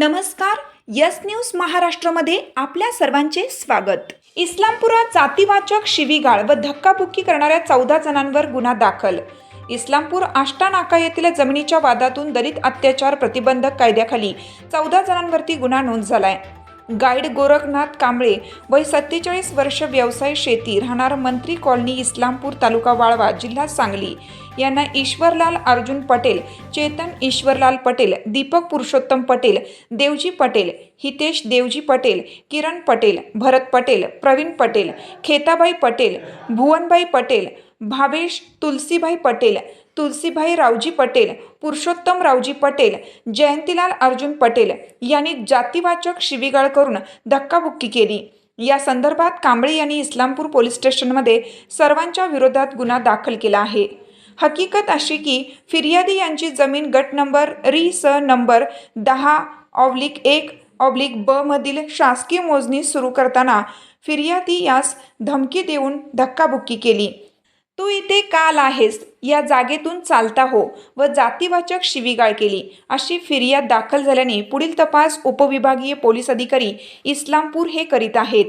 नमस्कार yes news महाराष्ट्रामध्ये आपल्या सर्वांचे स्वागत. इस्लामपुरात जातीवाचक शिवीगाळ व धक्काबुक्की करणाऱ्या चौदा जणांवर गुन्हा दाखल. इस्लामपूर आष्टा नाका येथील जमिनीच्या वादातून दलित अत्याचार प्रतिबंधक कायद्याखाली चौदा जणांवरती गुन्हा नोंद झालाय. गाईड गोरखनाथ कांबळे वय सत्तेचाळीस वर्ष व्यवसाय शेती राहणार मंत्री कॉलनी इस्लामपूर तालुका वाळवा जिल्हा सांगली. यांना ईश्वरलाल अर्जुन पटेल चेतन ईश्वरलाल पटेल दीपक पुरुषोत्तम पटेल देवजी पटेल हितेश देवजी पटेल किरण पटेल भरत पटेल प्रवीण पटेल खेताबाई पटेल भुवनबाई पटेल भावेश तुलसीभाई पटेल तुलसीभाई रावजी पटेल पुरुषोत्तम रावजी पटेल जयंतीलाल अर्जुन पटेल यांनी जातीवाचक शिवीगाळ करून धक्काबुक्की केली. या संदर्भात कांबळे यांनी इस्लामपूर पोलीस स्टेशनमध्ये सर्वांच्या विरोधात गुन्हा दाखल केला आहे. हकीकत अशी की फिर्यादी यांची जमीन गट नंबर री स नंबर दहा ऑब्लिक एक ऑब्लिक ब मधील शासकीय मोजणी सुरू करताना फिर्यादी यास धमकी देऊन धक्काबुक्की केली. तू इथे काल आहेस. या जागेतून चालता हो. व जातीवाचक शिवीगाळ केली. अशी फिर्याद दाखल झाल्याने पुढील तपास उपविभागीय पोलीस अधिकारी इस्लामपूर हे करीत आहेत.